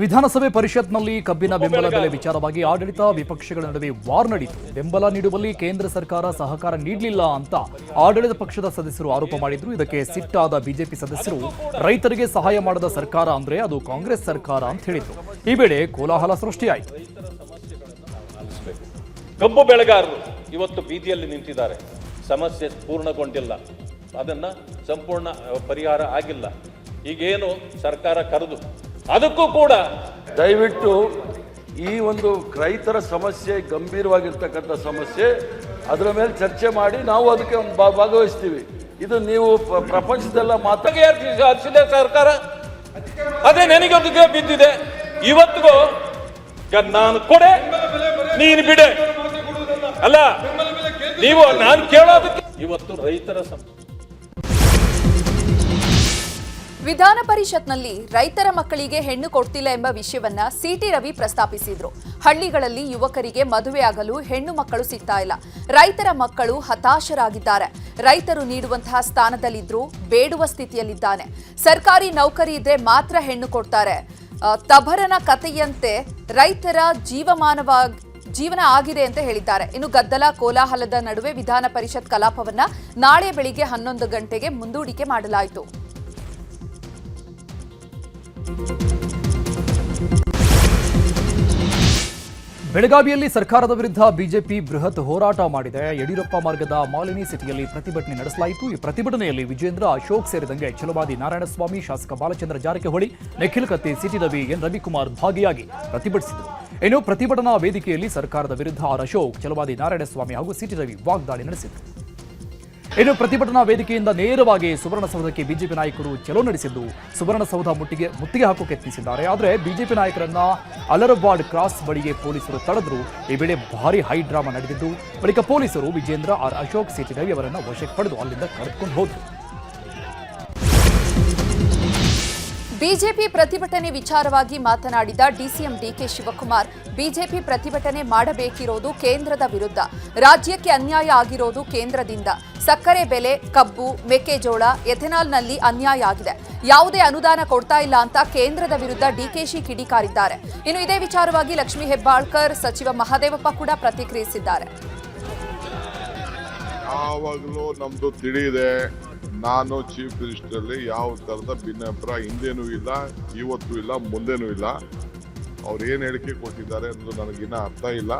ವಿಧಾನಸಭೆ ಪರಿಷತ್ನಲ್ಲಿ ಕಬ್ಬಿನ ಬೆಂಬಲ ಬೆಲೆ ವಿಚಾರವಾಗಿ ಆಡಳಿತ ವಿಪಕ್ಷಗಳ ನಡುವೆ ವಾರ್ ನಡೆಯಿತು ಬೆಂಬಲ ನೀಡುವಲ್ಲಿ ಕೇಂದ್ರ ಸರ್ಕಾರ ಸಹಕಾರ ನೀಡಲಿಲ್ಲ ಅಂತ ಆಡಳಿತ ಪಕ್ಷದ ಸದಸ್ಯರು ಆರೋಪ ಮಾಡಿದ್ರು. ಇದಕ್ಕೆ ಸಿಟ್ಟಾದ ಬಿಜೆಪಿ ಸದಸ್ಯರು ರೈತರಿಗೆ ಸಹಾಯ ಮಾಡದ ಸರ್ಕಾರ ಅಂದ್ರೆ ಅದು ಕಾಂಗ್ರೆಸ್ ಸರ್ಕಾರ ಅಂತ ಹೇಳಿದ್ರು. ಈ ವೇಳೆ ಕೋಲಾಹಲ ಸೃಷ್ಟಿಯಾಯಿತು. ಕಬ್ಬು ಬೆಳೆಗಾರರು ಇವತ್ತು ಬೀದಿಯಲ್ಲಿ ನಿಂತಿದ್ದಾರೆ. ಸಮಸ್ಯೆ ಪೂರ್ಣಗೊಂಡಿಲ್ಲ. ಅದನ್ನ ಸಂಪೂರ್ಣ ಪರಿಹಾರ ಆಗಿಲ್ಲ. ಈಗೇನು ಸರ್ಕಾರ ಕರೆದು ಅದಕ್ಕೂ ಕೂಡ ದಯವಿಟ್ಟು ಈ ಒಂದು ರೈತರ ಸಮಸ್ಯೆ ಗಂಭೀರವಾಗಿರ್ತಕ್ಕಂಥ ಸಮಸ್ಯೆ ಅದರ ಮೇಲೆ ಚರ್ಚೆ ಮಾಡಿ ನಾವು ಅದಕ್ಕೆ ಭಾಗವಹಿಸ್ತೀವಿ. ಇದು ನೀವು ಪ್ರ- ಪ್ರಪಂಚದೆಲ್ಲ ಮಾತಾ ಬಗೆಹರಿಸಿ ಹರಿಸಿದೆ ಸರ್ಕಾರ? ಅದೇ ನನಗೆ ಬಿದ್ದಿದೆ. ಇವತ್ತಿಗೂ ನಾನು ಕೊಡೆ ನೀನು ಬಿಡೆ. ಅಲ್ಲ ನೀವು ನಾನು ಕೇಳೋದಕ್ಕೆ ಇವತ್ತು ರೈತರ ಸಮ ವಿಧಾನ ಪರಿಷತ್ನಲ್ಲಿ ರೈತರ ಮಕ್ಕಳಿಗೆ ಹೆಣ್ಣು ಕೊಡ್ತಿಲ್ಲ ಎಂಬ ವಿಷಯವನ್ನ ಸಿಟಿ ರವಿ ಪ್ರಸ್ತಾಪಿಸಿದ್ರು. ಹಳ್ಳಿಗಳಲ್ಲಿ ಯುವಕರಿಗೆ ಮದುವೆಯಾಗಲು ಹೆಣ್ಣು ಮಕ್ಕಳು ಸಿಗ್ತಾ ಇಲ್ಲ. ರೈತರ ಮಕ್ಕಳು ಹತಾಶರಾಗಿದ್ದಾರೆ. ರೈತರು ನೀಡುವಂತಹ ಸ್ಥಾನದಲ್ಲಿದ್ರು ಬೇಡುವ ಸ್ಥಿತಿಯಲ್ಲಿದ್ದಾನೆ. ಸರ್ಕಾರಿ ನೌಕರಿ ಇದ್ರೆ ಮಾತ್ರ ಹೆಣ್ಣು ಕೊಡ್ತಾರೆ. ತಬರನ ಕಥೆಯಂತೆ ರೈತರ ಜೀವಮಾನವ ಜೀವನ ಆಗಿದೆ ಅಂತ ಹೇಳಿದ್ದಾರೆ. ಇನ್ನು ಗದ್ದಲ ಕೋಲಾಹಲದ ನಡುವೆ ವಿಧಾನ ಪರಿಷತ್ ಕಲಾಪವನ್ನ ನಾಳೆ ಬೆಳಿಗ್ಗೆ ಹನ್ನೊಂದು ಗಂಟೆಗೆ ಮುಂದೂಡಿಕೆ ಮಾಡಲಾಯಿತು. ಬೆಳಗಾವಿಯಲ್ಲಿ ಸರ್ಕಾರದ ವಿರುದ್ಧ ಬಿಜೆಪಿ ಬೃಹತ್ ಹೋರಾಟ ಮಾಡಿದೆ. ಯಡಿಯೂರಪ್ಪ ಮಾರ್ಗದ ಮಾಲಿನಿ ಸಿಟಿಯಲ್ಲಿ ಪ್ರತಿಭಟನೆ ನಡೆಸಲಾಯಿತು. ಈ ಪ್ರತಿಭಟನೆಯಲ್ಲಿ ವಿಜೇಂದ್ರ ಅಶೋಕ್ ಸೇರಿದಂತೆ ಛಲವಾದಿ ನಾರಾಯಣಸ್ವಾಮಿ, ಶಾಸಕ ಬಾಲಚಂದ್ರ ಜಾರಕಿಹೊಳಿ, ನಿಖಿಲ್ ಕತ್ತಿ, ಸಿಟಿ ರವಿ ಎನ್ ರವಿಕುಮಾರ್ ಭಾಗಿಯಾಗಿ ಪ್ರತಿಭಟಿಸಿದರು. ಇನ್ನು ಪ್ರತಿಭಟನಾ ವೇದಿಕೆಯಲ್ಲಿ ಸರ್ಕಾರದ ವಿರುದ್ಧ ಆರ್ ಅಶೋಕ್, ಛಲವಾದಿ ನಾರಾಯಣಸ್ವಾಮಿ ಹಾಗೂ ಸಿಟಿ ರವಿ ವಾಗ್ದಾಳಿ ನಡೆಸಿದರು. ಇನ್ನು ಪ್ರತಿಭಟನಾ ವೇದಿಕೆಯಿಂದ ನೇರವಾಗಿ ಸುವರ್ಣಸೌಧಕ್ಕೆ ಬಿಜೆಪಿ ನಾಯಕರು ಚಲೋ ನಡೆಸಿದ್ದು ಸುವರ್ಣಸೌಧ ಮುಟ್ಟಿಗೆ ಮುತ್ತಿಗೆ ಹಾಕೋಕೆ ಯತ್ನಿಸಿದ್ದಾರೆ. ಆದರೆ ಬಿಜೆಪಿ ನಾಯಕರನ್ನ ಅಲರವಾಡ್ ಕ್ರಾಸ್ ಬಳಿಗೆ ಪೊಲೀಸರು ತಡೆದ್ರು. ಈ ವೇಳೆ ಭಾರಿ ಹೈ ಡ್ರಾಮಾ ನಡೆದಿದ್ದು. ಬಳಿಕ ಪೊಲೀಸರು ವಿಜೇಂದ್ರ ಆರ್ ಅಶೋಕ್ ಅವರನ್ನು ಅವರನ್ನ ವಶಕ್ಕೆ ಪಡೆದು ಅಲ್ಲಿಂದ ಕರೆದುಕೊಂಡು ಹೋದ್ರು. ಬಿಜೆಪಿ ಪ್ರತಿಭಟನೆ ವಿಚಾರವಾಗಿ ಮಾತನಾಡಿದ ಡಿಸಿಎಂ ಡಿಕೆ ಶಿವಕುಮಾರ್, ಬಿಜೆಪಿ ಪ್ರತಿಭಟನೆ ಮಾಡಬೇಕಿರೋದು ಕೇಂದ್ರದ ವಿರುದ್ಧ, ರಾಜ್ಯಕ್ಕೆ ಅನ್ಯಾಯ ಆಗಿರೋದು ಕೇಂದ್ರದಿಂದ. ಸಕ್ಕರೆ ಬೆಲೆ, ಕಬ್ಬು, ಮೆಕ್ಕೆಜೋಳ, ಎಥೆನಾಲ್ನಲ್ಲಿ ಅನ್ಯಾಯ ಆಗಿದೆ. ಯಾವುದೇ ಅನುದಾನ ಕೊಡ್ತಾ ಇಲ್ಲ ಅಂತ ಕೇಂದ್ರದ ವಿರುದ್ಧ ಡಿಕೆಶಿ ಕಿಡಿಕಾರಿದ್ದಾರೆ. ಇನ್ನು ಇದೇ ವಿಚಾರವಾಗಿ ಲಕ್ಷ್ಮೀ ಹೆಬ್ಬಾಳ್ಕರ್, ಸಚಿವ ಮಹಾದೇವಪ್ಪ ಕೂಡ ಪ್ರತಿಕ್ರಿಯಿಸಿದ್ದಾರೆ. ನಾನು ಚೀಫ್ ಮಿನಿಸ್ಟರ್ ಅಲ್ಲಿ ಯಾವ ತರದ ಭಿನ್ನಾಭಿಪ್ರಾಯ ಹಿಂದೇನೂ ಇಲ್ಲ ಇವತ್ತು ಇಲ್ಲ ಮುಂದೆನೂ ಇಲ್ಲ. ಅವ್ರು ಏನು ಹೇಳಿಕೆ ಕೊಟ್ಟಿದ್ದಾರೆ ಅನ್ನೋದು ನನಗಿನ್ನ ಅರ್ಥ ಇಲ್ಲ.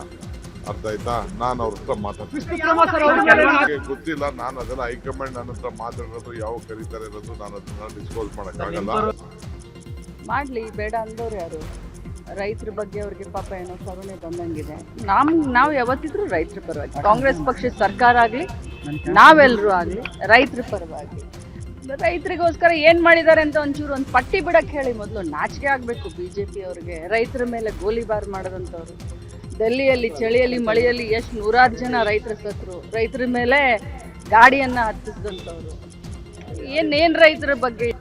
ಅರ್ಥ ಆಯ್ತಾ? ನಾನು ಅವ್ರ ಹತ್ರ ಮಾತಾಡ್ತೀನಿ. ನನಗೆ ಗೊತ್ತಿಲ್ಲ ನಾನು ಅದನ್ನ ಹೈಕಮಾಂಡ್ ನನ್ನ ಹತ್ರ ಮಾತಾಡೋದು ಯಾವ ಕರೀತಾರೆ ಅನ್ನೋದು ನಾನು ಅದನ್ನ ಡಿಸ್ಕ್ಲೋಸ್ ಮಾಡಕ್ಕಾಗಲ್ಲ. ಮಾಡ್ಲಿ ಬೇಡ ಅಂದವ್ರು ಯಾರು? ರೈತರ ಬಗ್ಗೆ ಅವ್ರಿಗೆ ಪಾಪ ಏನೋ ಕರುಣೆ ಬಂದಂಗಿದೆ. ನಮ್, ನಾವು ಯಾವತ್ತಿದ್ರು ರೈತರ ಪರವಾಗಿ, ಕಾಂಗ್ರೆಸ್ ಪಕ್ಷದ ಸರ್ಕಾರ ಆಗ್ಲಿ ನಾವೆಲ್ಲರೂ ಆಗ್ಲಿ, ರೈತರ ಪರವಾಗಿ. ರೈತರಿಗೋಸ್ಕರ ಏನ್ ಮಾಡಿದ್ದಾರೆ ಅಂತ ಒಂಚೂರು ಒಂದು ಪಟ್ಟಿ ಬಿಡಕ್ಕೆ ಹೇಳಿ ಮೊದಲು ನಾಚಿಕೆ ಆಗ್ಬೇಕು ಬಿಜೆಪಿ ಅವ್ರಿಗೆ. ರೈತರ ಮೇಲೆ ಗೋಲಿಬಾರ್ ಮಾಡೋದಂಥವ್ರು. ಡೆಲ್ಲಿಯಲ್ಲಿ ಚಳಿಯಲ್ಲಿ, ಮಳೆಯಲ್ಲಿ ಎಷ್ಟು ನೂರಾರು ಜನ ರೈತರ ಸತ್ರು. ರೈತರ ಮೇಲೆ ಗಾಡಿಯನ್ನ ಹತ್ತಿಸಿದಂಥವ್ರು. ಏನ್ ಏನ್ ರೈತರ ಬಗ್ಗೆ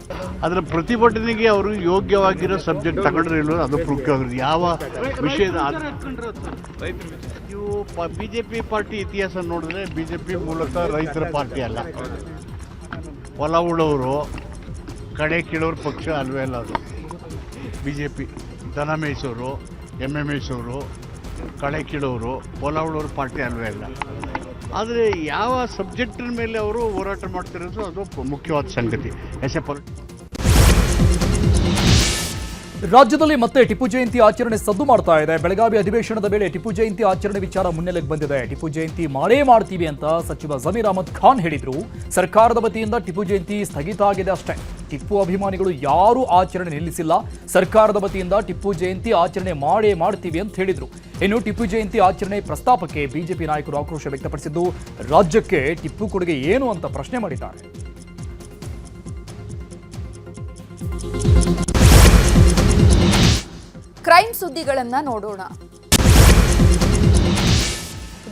ಅದರ ಪ್ರತಿಭಟನೆಗೆ ಅವರು ಯೋಗ್ಯವಾಗಿರೋ ಸಬ್ಜೆಕ್ಟ್ ತಗೊಂಡ್ರೆ ಇಲ್ಲ ಅದು ಮುಖ್ಯವಾಗಿರೋದು ಯಾವ ವಿಷಯದ ನೀವು ಬಿ ಜೆ ಪಿ ಪಾರ್ಟಿ ಇತಿಹಾಸ ನೋಡಿದ್ರೆ ಬಿ ಜೆ ಪಿ ಮೂಲತಃ ರೈತರ ಪಾರ್ಟಿ ಅಲ್ಲ. ಹೊಲ ಉಳೋರು ಕಡೆ ಕೀಳೋರು ಪಕ್ಷ ಅಲ್ವೇ ಅಲ್ಲ ಅದು. ಬಿ ಜೆ ಪಿ ದನ ಮೇಯಿಸೋರು ಎಮ್ಮೆ ಮೇಯಿಸೋರು ಕಳೆ ಕೀಳೋರು ಹೊಲ ಉಳೋರು ಪಾರ್ಟಿ ಅಲ್ವೇ ಅಲ್ಲ. ಆದರೆ ಯಾವ ಸಬ್ಜೆಕ್ಟಿನ ಮೇಲೆ ಅವರು ಹೋರಾಟ ಮಾಡ್ತಿರೋದು ಅದು ಮುಖ್ಯವಾದ ಸಂಗತಿ. ಎಸ್ ಎ ರಾಜ್ಯದಲ್ಲಿ ಮತ್ತೆ ಟಿಪ್ಪು ಜಯಂತಿ ಆಚರಣೆ ಸದ್ದು ಮಾಡ್ತಾ ಇದೆ. ಬೆಳಗಾವಿ ಅಧಿವೇಶನದ ವೇಳೆ ಟಿಪ್ಪು ಜಯಂತಿ ಆಚರಣೆ ವಿಚಾರ ಮುನ್ನೆಲೆಗೆ ಬಂದಿದೆ. ಟಿಪ್ಪು ಜಯಂತಿ ಮಾಡೇ ಮಾಡ್ತೀವಿ ಅಂತ ಸಚಿವ ಜಮೀರ್ ಅಹಮದ್ ಖಾನ್ ಹೇಳಿದ್ರು. ಸರ್ಕಾರದ ವತಿಯಿಂದ ಟಿಪ್ಪು ಜಯಂತಿ ಸ್ಥಗಿತ ಆಗಿದೆ ಅಷ್ಟೇ. ಟಿಪ್ಪು ಅಭಿಮಾನಿಗಳು ಯಾರೂ ಆಚರಣೆ ನಿಲ್ಲಿಸಿಲ್ಲ. ಸರ್ಕಾರದ ವತಿಯಿಂದ ಟಿಪ್ಪು ಜಯಂತಿ ಆಚರಣೆ ಮಾಡೇ ಮಾಡ್ತೀವಿ ಅಂತ ಹೇಳಿದ್ರು. ಇನ್ನು ಟಿಪ್ಪು ಜಯಂತಿ ಆಚರಣೆ ಪ್ರಸ್ತಾಪಕ್ಕೆ ಬಿಜೆಪಿ ನಾಯಕರು ಆಕ್ರೋಶ ವ್ಯಕ್ತಪಡಿಸಿದ್ದು, ರಾಜ್ಯಕ್ಕೆ ಟಿಪ್ಪು ಕೊಡುಗೆ ಏನು ಅಂತ ಪ್ರಶ್ನೆ ಮಾಡಿದ್ದಾರೆ. ಕ್ರೈಮ್ ಸುದ್ದಿಗಳನ್ನ ನೋಡೋಣ.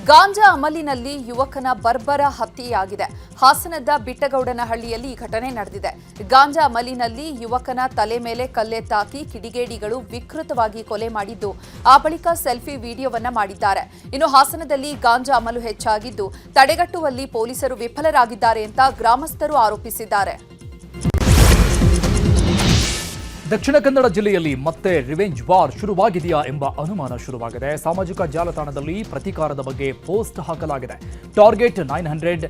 ಗಾಂಜಾ ಅಮಲಿನಲ್ಲಿ ಯುವಕನ ಬರ್ಬರ ಹತ್ಯೆಯಾಗಿದೆ. ಹಾಸನದ ಬಿಟ್ಟಗೌಡನಹಳ್ಳಿಯಲ್ಲಿ ಈ ಘಟನೆ ನಡೆದಿದೆ. ಗಾಂಜಾ ಅಮಲಿನಲ್ಲಿ ಯುವಕನ ತಲೆ ಮೇಲೆ ಕಲ್ಲೆತ್ತಾಕಿ ಕಿಡಿಗೇಡಿಗಳು ವಿಕೃತವಾಗಿ ಕೊಲೆ ಮಾಡಿದ್ದು, ಆ ಬಳಿಕ ಸೆಲ್ಫಿ ವಿಡಿಯೋವನ್ನ ಮಾಡಿದ್ದಾರೆ. ಇನ್ನು ಹಾಸನದಲ್ಲಿ ಗಾಂಜಾ ಅಮಲು ಹೆಚ್ಚಾಗಿದ್ದು, ತಡೆಗಟ್ಟುವಲ್ಲಿ ಪೊಲೀಸರು ವಿಫಲರಾಗಿದ್ದಾರೆ ಅಂತ ಗ್ರಾಮಸ್ಥರು ಆರೋಪಿಸಿದ್ದಾರೆ. ದಕ್ಷಿಣ ಕನ್ನಡ ಜಿಲ್ಲೆಯಲ್ಲಿ ಮತ್ತೆ ರಿವೆಂಜ್ ವಾರ್ ಶುರುವಾಗಿದೆಯಾ ಎಂಬ ಅನುಮಾನ ಶುರುವಾಗಿದೆ. ಸಾಮಾಜಿಕ ಜಾಲತಾಣದಲ್ಲಿ ಪ್ರತೀಕಾರದ ಬಗ್ಗೆ ಪೋಸ್ಟ್ ಹಾಕಲಾಗಿದೆ. Target nine hundred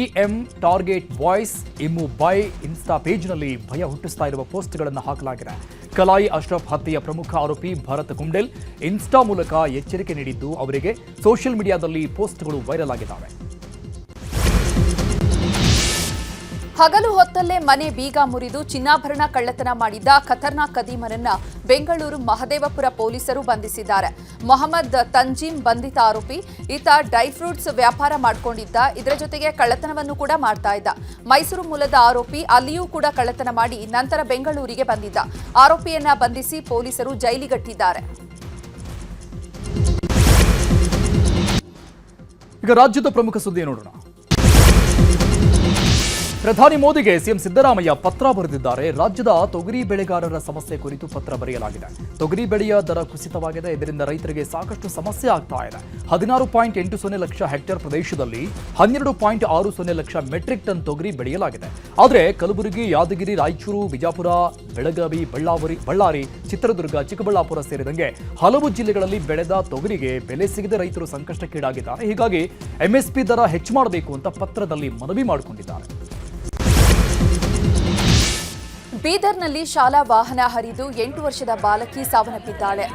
EM target boys Immu by Insta ಪೇಜ್ನಲ್ಲಿ ಭಯ ಹುಟ್ಟಿಸ್ತಾ ಇರುವ ಪೋಸ್ಟ್ಗಳನ್ನು ಹಾಕಲಾಗಿದೆ. ಕಲಾಯಿ ಅಶ್ರಫ್ ಹತ್ಯೆಯ ಪ್ರಮುಖ ಆರೋಪಿ ಭರತ್ ಕುಂಡೆಲ್ ಇನ್ಸ್ಟಾ ಮೂಲಕ ಎಚ್ಚರಿಕೆ ನೀಡಿದ್ದು, ಅವರಿಗೆ ಸೋಷಿಯಲ್ ಮೀಡಿಯಾದಲ್ಲಿ ಪೋಸ್ಟ್ಗಳು ವೈರಲ್ ಆಗಿದ್ದಾವೆ. ಹಗಲು ಹೊತ್ತಲ್ಲೇ ಮನೆ ಬೀಗ ಮುರಿದು ಚಿನ್ನಾಭರಣ ಕಳ್ಳತನ ಮಾಡಿದ್ದ ಖತರ್ನಾಕ್ ಕದೀಮರನ್ನ ಬೆಂಗಳೂರು ಮಹದೇವಪುರ ಪೊಲೀಸರು ಬಂಧಿಸಿದ್ದಾರೆ. ಮೊಹಮ್ಮದ್ ತಂಜೀಮ್ ಬಂಧಿತ ಆರೋಪಿ, ಈತ ಡ್ರೈ ಫ್ರೂಟ್ಸ್ ವ್ಯಾಪಾರ ಮಾಡಿಕೊಂಡಿದ್ದ. ಇದರ ಜೊತೆಗೆ ಕಳ್ಳತನವನ್ನು ಕೂಡ ಮಾಡ್ತಾ ಇದ್ದ. ಮೈಸೂರು ಮೂಲದ ಆರೋಪಿ ಅಲ್ಲಿಯೂ ಕೂಡ ಕಳ್ಳತನ ಮಾಡಿ ನಂತರ ಬೆಂಗಳೂರಿಗೆ ಬಂದಿದ್ದ. ಆರೋಪಿಯನ್ನ ಬಂಧಿಸಿ ಪೊಲೀಸರು ಜೈಲಿಗಟ್ಟಿದ್ದಾರೆ. ಈಗ ರಾಜ್ಯದ ಪ್ರಮುಖ ಸುದ್ದಿ ನೋಡೋಣ. ಪ್ರಧಾನಿ ಮೋದಿಗೆ ಸಿಎಂ ಸಿದ್ದರಾಮಯ್ಯ ಪತ್ರ ಬರೆದಿದ್ದಾರೆ. ರಾಜ್ಯದ ತೊಗರಿ ಬೆಳೆಗಾರರ ಸಮಸ್ಯೆ ಕುರಿತು ಪತ್ರ ಬರೆಯಲಾಗಿದೆ. ತೊಗರಿ ಬೆಳೆಯ ದರ ಕುಸಿತವಾಗಿದೆ. ಇದರಿಂದ ರೈತರಿಗೆ ಸಾಕಷ್ಟು ಸಮಸ್ಯೆ ಆಗ್ತಾ ಇದೆ. ಹದಿನಾರು ಪಾಯಿಂಟ್ ಎಂಟು ಸೊನ್ನೆ ಲಕ್ಷ ಹೆಕ್ಟೇರ್ ಪ್ರದೇಶದಲ್ಲಿ ಹನ್ನೆರಡು ಪಾಯಿಂಟ್ ಆರು ಸೊನ್ನೆ ಲಕ್ಷ ಮೆಟ್ರಿಕ್ ಟನ್ ತೊಗರಿ ಬೆಳೆಯಲಾಗಿದೆ. ಆದರೆ ಕಲಬುರಗಿ, ಯಾದಗಿರಿ, ರಾಯಚೂರು, ಬಿಜಾಪುರ, ಬೆಳಗಾವಿ, ಬಳ್ಳಾವರಿ, ಬಳ್ಳಾರಿ, ಚಿತ್ರದುರ್ಗ, ಚಿಕ್ಕಬಳ್ಳಾಪುರ ಸೇರಿದಂತೆ ಹಲವು ಜಿಲ್ಲೆಗಳಲ್ಲಿ ಬೆಳೆದ ತೊಗರಿಗೆ ಬೆಲೆ ಸಿಗದೆ ರೈತರು ಸಂಕಷ್ಟಕ್ಕೀಡಾಗಿದ್ದಾರೆ. ಹೀಗಾಗಿ ಎಂಎಸ್ಪಿ ದರ ಹೆಚ್ಚು ಮಾಡಬೇಕು ಅಂತ ಪತ್ರದಲ್ಲಿ ಮನವಿ ಮಾಡಿಕೊಂಡಿದ್ದಾರೆ. ಬೀದರ್ನಲ್ಲಿ ಶಾಲಾ ವಾಹನ ಹರಿದು ಎಂಟು ವರ್ಷದ ಬಾಲಕಿ ಸಾವನ್ನಪ್ಪಿದ್ದಾಳೆ.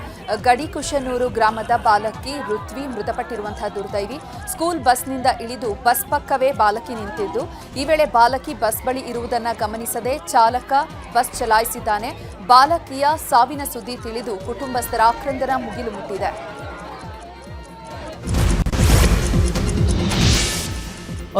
ಗಡಿಕುಶನೂರು ಗ್ರಾಮದ ಬಾಲಕಿ ಋತ್ವಿ ಮೃತಪಟ್ಟಿರುವಂತಹ ದುರ್ದೈವಿ ಸ್ಕೂಲ್ ಬಸ್ನಿಂದ ಇಳಿದು ಬಸ್ ಪಕ್ಕವೇ ಬಾಲಕಿ ನಿಂತಿದ್ದು, ಈ ವೇಳೆ ಬಾಲಕಿ ಬಸ್ ಬಳಿ ಇರುವುದನ್ನ ಗಮನಿಸದೆ ಚಾಲಕ ಬಸ್ ಚಲಾಯಿಸಿದ್ದಾನೆ. ಬಾಲಕಿಯ ಸಾವಿನ ಸುದ್ದಿ ತಿಳಿದು ಕುಟುಂಬಸ್ಥರ ಆಕ್ರಂದನ ಮುಗಿಲು ಮುಟ್ಟಿದೆ.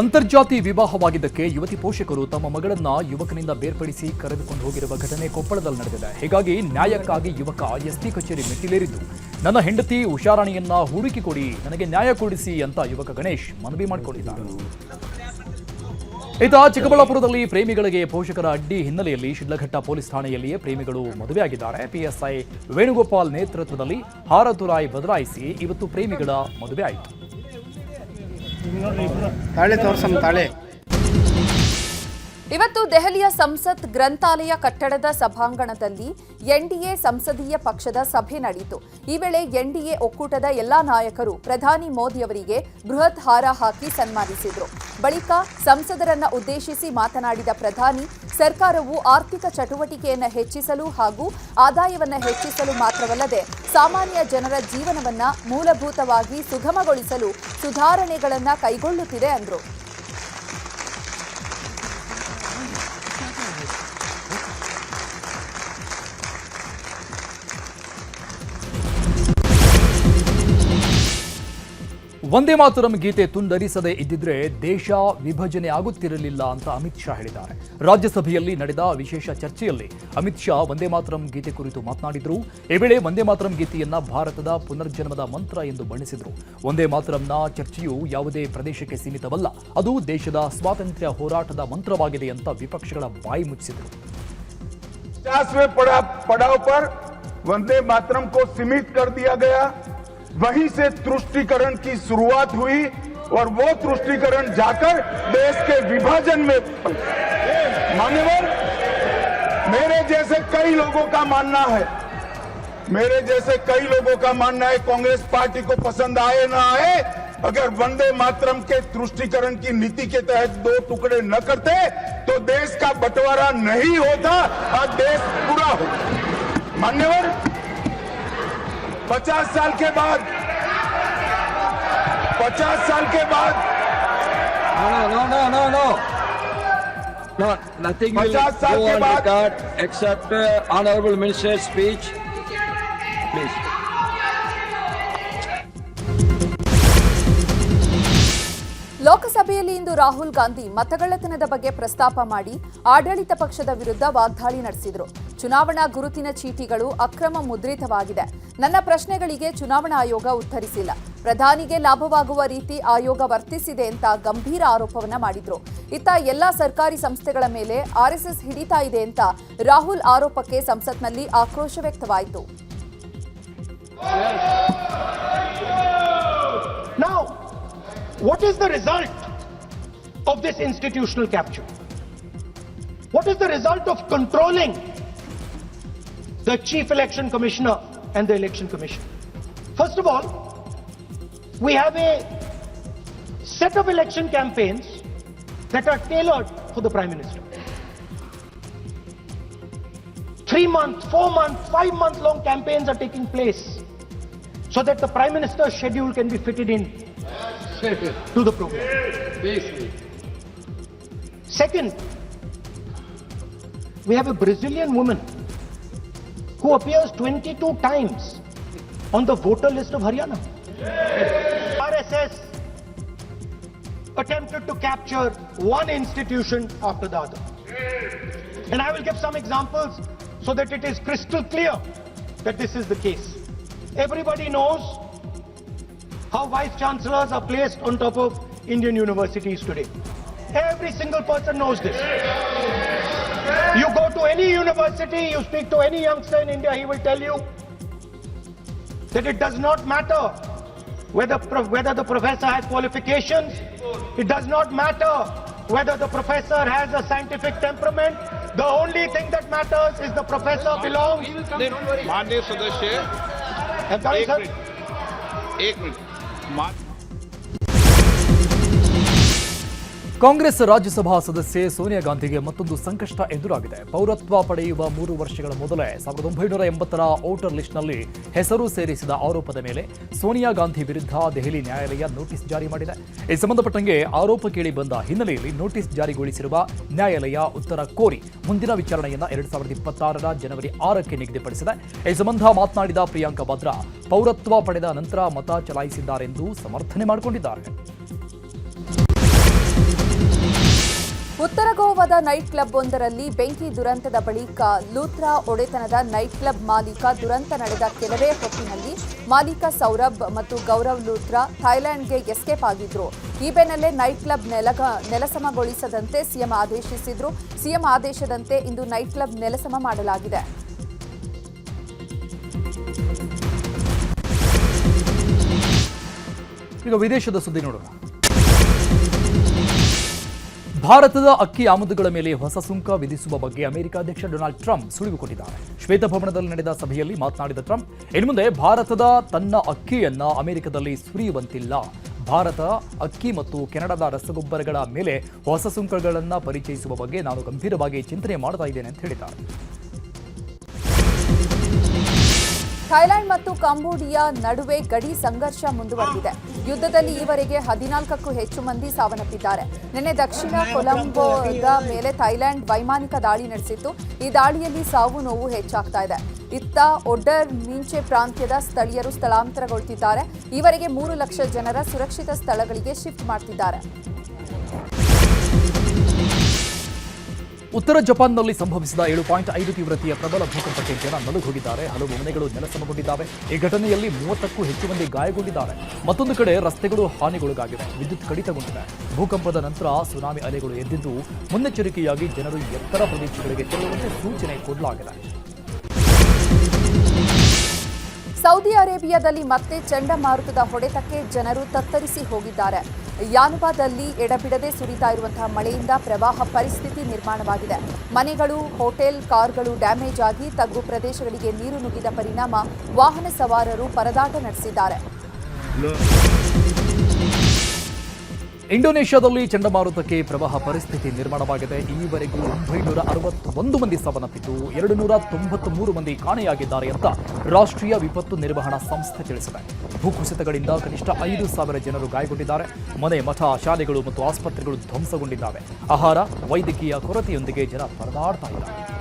ಅಂತರ್ಜಾತಿ ವಿವಾಹವಾಗಿದ್ದಕ್ಕೆ ಯುವತಿ ಪೋಷಕರು ತಮ್ಮ ಮಗಳನ್ನ ಯುವಕನಿಂದ ಬೇರ್ಪಡಿಸಿ ಕರೆದುಕೊಂಡು ಹೋಗಿರುವ ಘಟನೆ ಕೊಪ್ಪಳದಲ್ಲಿ ನಡೆದಿದೆ. ಹೀಗಾಗಿ ನ್ಯಾಯಕ್ಕಾಗಿ ಯುವಕ ಎಸ್ಪಿ ಕಚೇರಿ ಮೆಟ್ಟಿಲೇರಿದ್ದು, ನನ್ನ ಹೆಂಡತಿ ಹುಷಾರಾಣಿಯನ್ನ ಹುಡುಕಿ ಕೊಡಿ, ನನಗೆ ನ್ಯಾಯ ಕೊಡಿಸಿ ಅಂತ ಯುವಕ ಗಣೇಶ್ ಮನವಿ ಮಾಡಿಕೊಂಡಿದ್ದಾರೆ ಇತ ಚಿಕ್ಕಬಳ್ಳಾಪುರದಲ್ಲಿ ಪ್ರೇಮಿಗಳಿಗೆ ಪೋಷಕರ ಅಡ್ಡಿ ಹಿನ್ನೆಲೆಯಲ್ಲಿ ಶಿಡ್ಲಘಟ್ಟ ಪೊಲೀಸ್ ಠಾಣೆಯಲ್ಲಿಯೇ ಪ್ರೇಮಿಗಳು ಮದುವೆಯಾಗಿದ್ದಾರೆ. ಪಿಎಸ್ಐ ವೇಣುಗೋಪಾಲ್ ನೇತೃತ್ವದಲ್ಲಿ ಹಾರತುರಾಯ್ ಬದಲಾಯಿಸಿ ಇವತ್ತು ಪ್ರೇಮಿಗಳ ಮದುವೆ ಆಯಿತು ತಾಳೆ ತೋರ್ಸಮ್ಮ ತಾಳೆ. ಇವತ್ತು ದೆಹಲಿಯ ಸಂಸತ್ ಗ್ರಂಥಾಲಯ ಕಟ್ಟಡದ ಸಭಾಂಗಣದಲ್ಲಿ ಎನ್ಡಿಎ ಸಂಸದೀಯ ಪಕ್ಷದ ಸಭೆ ನಡೆಯಿತು. ಈ ವೇಳೆ ಎನ್ಡಿಎ ಒಕ್ಕೂಟದ ಎಲ್ಲಾ ನಾಯಕರು, ಪ್ರಧಾನಿ ಮೋದಿ ಅವರಿಗೆ ಬೃಹತ್ ಹಾರ ಹಾಕಿ ಸನ್ಮಾನಿಸಿದರು. ಬಳಿಕ ಸಂಸದರನ್ನ ಉದ್ದೇಶಿಸಿ ಮಾತನಾಡಿದ ಪ್ರಧಾನಿ, ಸರ್ಕಾರವು ಆರ್ಥಿಕ ಚಟುವಟಿಕೆಯನ್ನು ಹೆಚ್ಚಿಸಲು ಹಾಗೂ ಆದಾಯವನ್ನು ಹೆಚ್ಚಿಸಲು ಮಾತ್ರವಲ್ಲದೆ ಸಾಮಾನ್ಯ ಜನರ ಜೀವನವನ್ನ ಮೂಲಭೂತವಾಗಿ ಸುಗಮಗೊಳಿಸಲು ಸುಧಾರಣೆಗಳನ್ನು ಕೈಗೊಳ್ಳುತ್ತಿದೆ ಎಂದರು ಒಂದೇ ಮಾತರಂ ಗೀತೆ ತುಂಡರಿಸದೆ ಇದ್ದಿದ್ರೆ ದೇಶ ವಿಭಜನೆ ಆಗುತ್ತಿರಲಿಲ್ಲ ಅಂತ ಅಮಿತ್ ಶಾ ಹೇಳಿದ್ದಾರೆ. ರಾಜ್ಯಸಭೆಯಲ್ಲಿ ನಡೆದ ವಿಶೇಷ ಚರ್ಚೆಯಲ್ಲಿ ಅಮಿತ್ ಶಾ ವಂದೇ ಮಾತರಂ ಗೀತೆ ಕುರಿತು ಮಾತನಾಡಿದರು. ಈ ವೇಳೆ ವಂದೇ ಮಾತರಂ ಗೀತೆಯನ್ನ ಭಾರತದ ಪುನರ್ಜನ್ಮದ ಮಂತ್ರ ಎಂದು ಬಣ್ಣಿಸಿದ್ರು. ಒಂದೇ ಮಾತರಂನ ಚರ್ಚೆಯು ಯಾವುದೇ ಪ್ರದೇಶಕ್ಕೆ ಸೀಮಿತವಲ್ಲ, ಅದು ದೇಶದ ಸ್ವಾತಂತ್ರ್ಯ ಹೋರಾಟದ ಮಂತ್ರವಾಗಿದೆ ಅಂತ ವಿಪಕ್ಷಗಳ ಬಾಯಿ ಮುಚ್ಚಿಸಿದ್ರು ವಂದೇ ಮಾತರಂ ಕೋ ಸೀಮಿತ ಕರ್ ಗಯಾ. वहीं से तुष्टिकरण की शुरुआत हुई और वो तुष्टिकरण जाकर देश के विभाजन में मान्यवर, मेरे जैसे कई लोगों का मानना है। मेरे जैसे कई लोगों का मानना है, कांग्रेस पार्टी को पसंद आए ना आए, अगर वंदे मातरम के तुष्टिकरण की नीति के तहत दो टुकड़े न करते तो देश का बंटवारा नहीं होता और देश पूरा होता मान्यवर पचास साल के बाद पचास साल के बाद। नो नो नथिंग पचास साल के बाद। Except honourable minister speech please ಇಂದು ರಾಹುಲ್ ಗಾಂಧಿ ಮತಗಳ್ಳತನದ ಬಗ್ಗೆ ಪ್ರಸ್ತಾಪ ಮಾಡಿ ಆಡಳಿತ ಪಕ್ಷದ ವಿರುದ್ಧ ವಾಗ್ದಾಳಿ ನಡೆಸಿದರು. ಚುನಾವಣಾ ಗುರುತಿನ ಚೀಟಿಗಳು ಅಕ್ರಮ ಮುದ್ರಿತವಾಗಿದೆ. ನನ್ನ ಪ್ರಶ್ನೆಗಳಿಗೆ ಚುನಾವಣಾ ಆಯೋಗ ಉತ್ತರಿಸಿಲ್ಲ. ಪ್ರಧಾನಿಗೆ ಲಾಭವಾಗುವ ರೀತಿ ಆಯೋಗ ವರ್ತಿಸಿದೆ ಅಂತ ಗಂಭೀರ ಆರೋಪವನ್ನ ಮಾಡಿದ್ರು. ಇತ್ತ ಎಲ್ಲಾ ಸರ್ಕಾರಿ ಸಂಸ್ಥೆಗಳ ಮೇಲೆ ಆರ್ಎಸ್ಎಸ್ ಹಿಡಿತಾ ಇದೆ ಅಂತ ರಾಹುಲ್ ಆರೋಪಕ್ಕೆ ಸಂಸತ್ನಲ್ಲಿ ಆಕ್ರೋಶ ವ್ಯಕ್ತವಾಯಿತು. What is the result? Of this institutional capture? What is the result of controlling the Chief Election Commissioner and the Election Commission? First of all, we have a set of election campaigns that are tailored for the Prime Minister. three month, four month, five month long campaigns are taking place so that the Prime Minister's schedule can be fitted in to the program. Second, we have a Brazilian woman who appears 22 times on the voter list of Haryana. RSS attempted to capture one institution after the other. And I will give some examples so that it is crystal clear that this is the case. Everybody knows how vice chancellors are placed on top of Indian universities today. Every single person knows this. You go to any university, you speak to any youngster in India, he will tell you that it does not matter whether, whether the professor has qualifications, it does not matter whether the professor has a scientific temperament, the only thing that matters is the professor belongs. माननीय सदस्य एक minute Congress Rajya Sabha ಸದಸ್ಯೆ ಸೋನಿಯಾ ಗಾಂಧಿಗೆ ಮತ್ತೊಂದು ಸಂಕಷ್ಟ ಎದುರಾಗಿದೆ. ಪೌರತ್ವ ಪಡೆಯುವ ಮೂರು ವರ್ಷಗಳ ಮೊದಲೇ ಸಾವಿರದ ಒಂಬೈನೂರ ಎಂಬತ್ತರ ಔಟರ್ ಲಿಸ್ಟ್ನಲ್ಲಿ ಹೆಸರು ಸೇರಿಸಿದ ಆರೋಪದ ಮೇಲೆ ಸೋನಿಯಾ ಗಾಂಧಿ ವಿರುದ್ಧ ದೆಹಲಿ ನ್ಯಾಯಾಲಯ ನೋಟಿಸ್ ಜಾರಿ ಮಾಡಿದೆ. ಈ ಸಂಬಂಧಪಟ್ಟಂಗೆ ಆರೋಪ ಕೇಳಿ ಬಂದ ಹಿನ್ನೆಲೆಯಲ್ಲಿ ನೋಟಿಸ್ ಜಾರಿಗೊಳಿಸಿರುವ ನ್ಯಾಯಾಲಯ ಉತ್ತರ ಕೋರಿ ಮುಂದಿನ ವಿಚಾರಣೆಯನ್ನು ಎರಡ್ ಸಾವಿರದ ಇಪ್ಪತ್ತಾರರ ಜನವರಿ ಆರಕ್ಕೆ ನಿಗದಿಪಡಿಸಿದೆ. ಈ ಸಂಬಂಧ ಮಾತನಾಡಿದ ಪ್ರಿಯಾಂಕಾ ಭದ್ರಾ ಪೌರತ್ವ ಪಡೆದ ನಂತರ ಮತ ಚಲಾಯಿಸಿದ್ದಾರೆಂದು ಸಮರ್ಥನೆ ಮಾಡಿಕೊಂಡಿದ್ದಾರೆ. ಉತ್ತರ ಗೋವಾದ ನೈಟ್ ಕ್ಲಬ್ ಒಂದರಲ್ಲಿ ಬೆಂಕಿ ದುರಂತದ ಬಳಿಕ ಲೂತ್ರಾ ಒಡೆತನದ ನೈಟ್ ಕ್ಲಬ್ ಮಾಲೀಕ ದುರಂತ ನಡೆದ ಕೆಲವೇ ಹೊತ್ತಿನಲ್ಲಿ ಮಾಲೀಕ ಸೌರಭ್ ಮತ್ತು ಗೌರವ್ ಲೂತ್ರಾ ಥೈಲ್ಯಾಂಡ್ಗೆ ಎಸ್ಕೇಪ್ ಆಗಿದ್ರು. ಈ ಬೆನ್ನಲ್ಲೇ ನೈಟ್ ಕ್ಲಬ್ ನೆಲಗ ನೆಲಸಮಗೊಳಿಸದಂತೆ ಸಿಎಂ ಆದೇಶಿಸಿದ್ರು. ಸಿಎಂ ಆದೇಶದಂತೆ ಇಂದು ನೈಟ್ ಕ್ಲಬ್ ನೆಲಸಮ ಮಾಡಲಾಗಿದೆ. ಈಗ ವಿದೇಶದ ಸುದ್ದಿ ನೋಡೋಣ. ಭಾರತದ ಅಕ್ಕಿ ಆಮದುಗಳ ಮೇಲೆ ಹೊಸ ಸುಂಕ ವಿಧಿಸುವ ಬಗ್ಗೆ ಅಮೆರಿಕ ಅಧ್ಯಕ್ಷ ಡೊನಾಲ್ಡ್ ಟ್ರಂಪ್ ಸುಳಿವು ಕೊಟ್ಟಿದ್ದಾರೆ ಶ್ವೇತಭವನದಲ್ಲಿ ನಡೆದ ಸಭೆಯಲ್ಲಿ ಮಾತನಾಡಿದ ಟ್ರಂಪ್, ಇನ್ನು ಮುಂದೆ ಭಾರತದ ತನ್ನ ಅಕ್ಕಿಯನ್ನ ಅಮೆರಿಕದಲ್ಲಿ ಸುರಿಯುವಂತಿಲ್ಲ. ಭಾರತ, ಅಕ್ಕಿ ಮತ್ತು ಕೆನಡಾದ ರಸಗೊಬ್ಬರಗಳ ಮೇಲೆ ಹೊಸ ಸುಂಕಗಳನ್ನು ಪರಿಚಯಿಸುವ ಬಗ್ಗೆ ನಾನು ಗಂಭೀರವಾಗಿ ಚಿಂತನೆ ಮಾಡ್ತಾ ಇದ್ದೇನೆ ಅಂತ ಹೇಳಿದ್ದಾರೆ. ಥೈಲ್ಯಾಂಡ್ ಮತ್ತು ಕಾಂಬೋಡಿಯಾ ನಡುವೆ ಗಡಿ ಸಂಘರ್ಷ ಮುಂದುವರೆದಿದೆ. ಯುದ್ಧದಲ್ಲಿ ಈವರೆಗೆ ಹದಿನಾಲ್ಕಕ್ಕೂ ಹೆಚ್ಚು ಮಂದಿ ಸಾವನ್ನಪ್ಪಿದ್ದಾರೆ. ನಿನ್ನೆ ದಕ್ಷಿಣ ಕೊಲಂಬೋದ ಮೇಲೆ ಥೈಲ್ಯಾಂಡ್ ವೈಮಾನಿಕ ದಾಳಿ ನಡೆಸಿತ್ತು. ಈ ದಾಳಿಯಲ್ಲಿ ಸಾವು ನೋವು ಹೆಚ್ಚಾಗ್ತಾ ಇದೆ. ಇತ್ತ ಒಡ್ಡರ್ ಮೀಂಚೆ ಪ್ರಾಂತ್ಯದ ಸ್ಥಳೀಯರು ಸ್ಥಳಾಂತರಗೊಳ್ತಿದ್ದಾರೆ. ಈವರೆಗೆ ಮೂರು ಲಕ್ಷ ಜನರ ಸುರಕ್ಷಿತ ಸ್ಥಳಗಳಿಗೆ ಶಿಫ್ಟ್ ಮಾಡ್ತಿದ್ದಾರೆ. ಉತ್ತರ ಜಪಾನ್ನಲ್ಲಿ ಸಂಭವಿಸಿದ ಏಳು ಪಾಯಿಂಟ್ ಐದು ತೀವ್ರತೆಯ ಪ್ರಬಲ ಭೂಕಂಪಕ್ಕೆ ಜನ ನಲುಗೋಗಿದ್ದಾರೆ ಹಲವು ಮನೆಗಳು ನೆಲಸಮಗೊಂಡಿದ್ದಾವೆ. ಈ ಘಟನೆಯಲ್ಲಿ ಮೂವತ್ತಕ್ಕೂ ಹೆಚ್ಚು ಮಂದಿ ಗಾಯಗೊಂಡಿದ್ದಾರೆ. ಮತ್ತೊಂದು ಕಡೆ ರಸ್ತೆಗಳು ಹಾನಿಗೊಳಗಾಗಿವೆ. ವಿದ್ಯುತ್ ಕಡಿತಗೊಂಡಿದೆ. ಭೂಕಂಪದ ನಂತರ ಸುನಾಮಿ ಅಲೆಗಳು ಎದ್ದಿದ್ದು ಮುನ್ನೆಚ್ಚರಿಕೆಯಾಗಿ ಜನರು ಎತ್ತರ ಪ್ರದೇಶಗಳಿಗೆ ತೆರಳುವಂತೆ ಸೂಚನೆ ಕೊಡಲಾಗಿದೆ. ಸೌದಿ ಅರೇಬಿಯಾದಲ್ಲಿ ಮತ್ತೆ ಚಂಡಮಾರುತದ ಹೊಡೆತಕ್ಕೆ ಜನರು ತತ್ತರಿಸಿ ಹೋಗಿದ್ದಾರೆ. ಯಾನುವಾದಲ್ಲಿ ಎಡಬಿಡದೆ ಸುರಿತಾ ಇರುವಂತಹ ಮಳೆಯಿಂದ ಪ್ರವಾಹ ಪರಿಸ್ಥಿತಿ ನಿರ್ಮಾಣವಾಗಿದೆ. ಮನೆಗಳು, ಹೋಟೆಲ್, ಕಾರ್ಗಳು ಡ್ಯಾಮೇಜ್ ಆಗಿ ತಗ್ಗು ಪ್ರದೇಶಗಳಿಗೆ ನೀರು ನುಗ್ಗಿದ ಪರಿಣಾಮ ವಾಹನ ಸವಾರರು ಪರದಾಟ ನಡೆಸಿದ್ದಾರೆ. ಇಂಡೋನೇಷ್ಯಾದಲ್ಲಿ ಚಂಡಮಾರುತಕ್ಕೆ ಪ್ರವಾಹ ಪರಿಸ್ಥಿತಿ ನಿರ್ಮಾಣವಾಗಿದೆ. ಈವರೆಗೂ ಒಂಬೈನೂರ ಅರವತ್ತೊಂದು ಮಂದಿ ಸಾವನ್ನಪ್ಪಿದ್ದು ಎರಡು ನೂರ ತೊಂಬತ್ಮೂರು ಮಂದಿ ಕಾಣೆಯಾಗಿದ್ದಾರೆ ಅಂತ ರಾಷ್ಟ್ರೀಯ ವಿಪತ್ತು ನಿರ್ವಹಣಾ ಸಂಸ್ಥೆ ತಿಳಿಸಿದೆ. ಭೂಕುಸಿತಗಳಿಂದ ಕನಿಷ್ಠ ಐದು ಸಾವಿರ ಜನರು ಗಾಯಗೊಂಡಿದ್ದಾರೆ. ಮನೆ, ಮಠ, ಶಾಲೆಗಳು ಮತ್ತು ಆಸ್ಪತ್ರೆಗಳು ಧ್ವಂಸಗೊಂಡಿದ್ದಾವೆ. ಆಹಾರ, ವೈದ್ಯಕೀಯ ಕೊರತೆಯೊಂದಿಗೆ ಜನ ಪರದಾಡ್ತಾ ಇದ್ದಾರೆ.